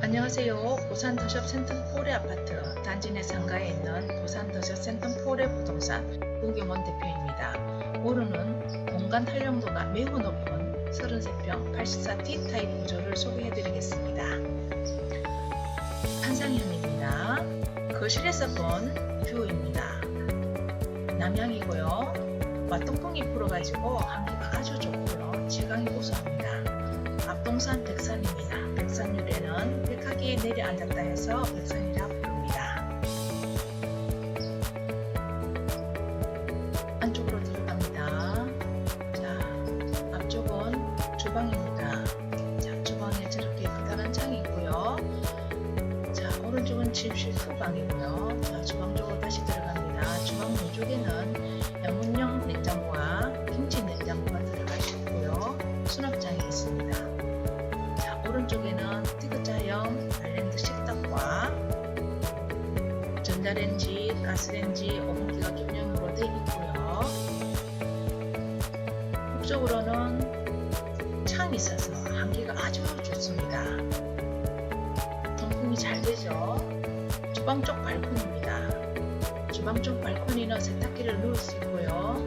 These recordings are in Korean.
안녕하세요. 보산 더샵 센텀폴의 아파트 단지 내 상가에 있는 보산 더샵 센텀폴의 부동산 우경원 대표입니다. 오늘은 공간 활용도가 매우 높은 33평 84T 타입 구조를 소개해드리겠습니다. 한상현입니다. 거실에서 본 뷰입니다. 남향이고요. 맛동풍이 불어가지고 한기가 아주 좋고요. 질감이 고소합니다. 앞동산 1 내려앉았다 해서 백산이라 부릅니다. 안쪽으로 들어갑니다. 자, 앞쪽은 주방입니다. 자, 주방에 저렇게 커다란 창이 있고요. 자, 오른쪽은 침실 후방이고요. 자, 주방 쪽으로 다시 들어갑니다. 주방 왼쪽에는 양문형 냉장고와 김치 냉장고가 전자레인지, 가스레인지, 오븐기가 겸용으로 되어 있고요. 북쪽으로는 창이 있어서 한기가 아주 좋습니다. 통풍이 잘 되죠. 주방 쪽 발코니입니다. 주방 쪽 발코니는 세탁기를 넣을 수 있고요.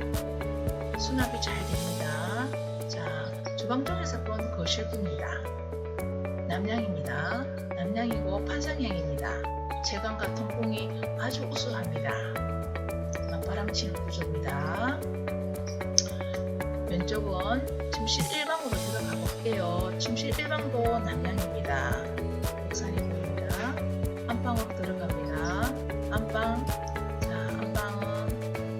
수납이 잘 됩니다. 자, 주방 쪽에서 본 거실부입니다. 남향입니다. 남향이고 판상향입니다. 채광과 통풍이 아주 우수합니다. 맞바람 치는 구조입니다. 왼쪽은 침실 1방으로 들어가 볼게요. 침실 1방도 남향입니다. 백산이 보입니다. 안방으로 들어갑니다. 안방, 자, 안방은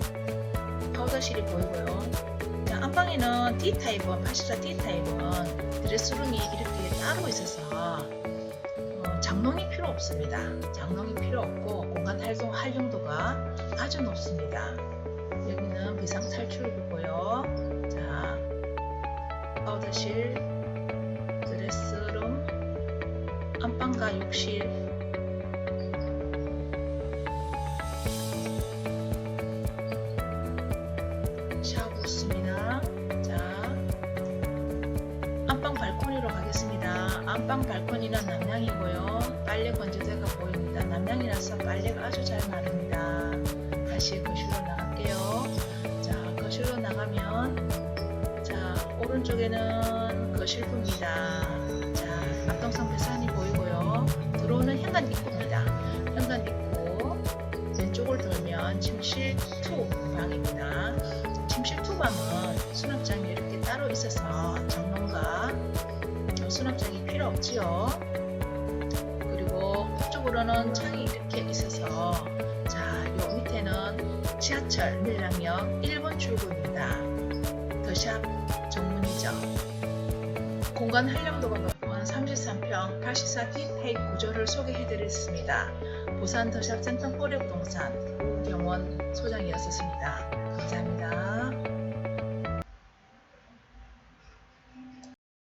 파우더실이 보이고요. 자, 안방에는 D타입은, 84 D타입은 드레스룸이 이렇게 따로 있어서 어, 장롱이 필요 없습니다. 장롱이 필요 없고 공간 활동 활용도가 아주 높습니다. 여기는 비상 탈출구고요. 자, 파우더실, 드레스룸, 안방과 욕실, 안방 발코니는 남향이고요. 빨래 건조대가 보입니다. 남향이라서 빨래가 아주 잘 마릅니다. 다시 거실로 나갈게요. 자, 거실로 나가면 자, 오른쪽에는 거실부입니다. 자, 앞동산 배산이 보이고요. 들어오는 현관 입구입니다. 현관 입구 왼쪽을 돌면 침실 2 방입니다. 침실 2 방은 수납장이 이렇게 따로 있어서 정론과 수납장이 없지요. 그리고 북쪽으로는 창이 이렇게 있어서 자, 요 밑에는 지하철 밀량역 1번 출구입니다. 더샵 전문이죠. 공간 활용도가 높은 33평 84D 타입 구조를 소개해드렸습니다. 부산 더샵 센텀 포레 부동산 우경원 소장이었습니다. 감사합니다.